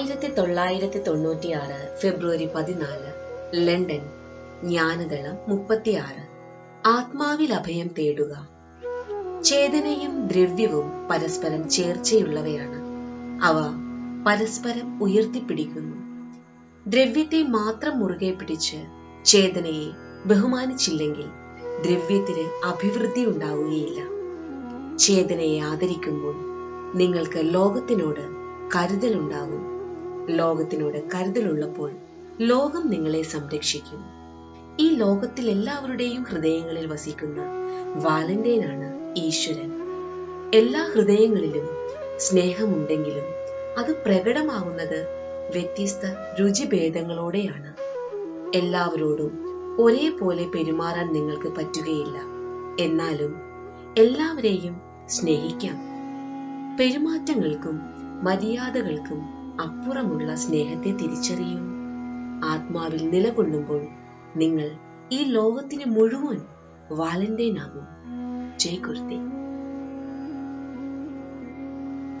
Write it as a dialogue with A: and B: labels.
A: ആയിരത്തി തൊള്ളായിരത്തി തൊണ്ണൂറ്റിയാറ് ഫെബ്രുവരി പതിനാല് ലണ്ടൻ. ജ്ഞാനദളം മുപ്പത്തിയാറ്. ആത്മാവിൽ അഭയം തേടുക. ചേതനയും ദ്രവ്യവും പരസ്പരം ചേർച്ചയുള്ളവയാണ്. അവ പരസ്പരം ഉയർത്തിപ്പിടിക്കുന്നു. ദ്രവ്യത്തെ മാത്രം മുറുകെ പിടിച്ച് ചേതനയെ ബഹുമാനിച്ചില്ലെങ്കിൽ ദ്രവ്യത്തിന് അഭിവൃദ്ധി ഉണ്ടാവുകയില്ല. ചേതനയെ ആദരിക്കുമ്പോൾ നിങ്ങൾക്ക് ലോകത്തിനോട് കരുതലുണ്ടാകും. ലോകത്തിനോട് കരുതലുള്ളപ്പോൾ ലോകം നിങ്ങളെ സംരക്ഷിക്കും. ഈ ലോകത്തിൽ എല്ലാവരുടെയും ഹൃദയങ്ങളിൽ വസിക്കുന്ന വാലന്റൈനാണ് ഈശ്വരൻ. എല്ലാ ഹൃദയങ്ങളിലും സ്നേഹമുണ്ടെങ്കിലും അത് പ്രകടമാകുന്നത് വ്യത്യസ്ത രുചിഭേദങ്ങളോടെയാണ്. എല്ലാവരോടും ഒരേപോലെ പെരുമാറാൻ നിങ്ങൾക്ക് പറ്റുകയില്ല. എന്നാലും എല്ലാവരെയും സ്നേഹിക്കാം. പെരുമാറ്റങ്ങൾക്കും മര്യാദകൾക്കും അപ്പുറമുള്ള സ്നേഹത്തെ തിരിച്ചറിയൂ. ആത്മാവിൽ നിലകൊള്ളുമ്പോൾ നിങ്ങൾ ഈ ലോകത്തിന് മുഴുവൻ വാലന്റൈൻ ആകും ജയ് കുർത്തി.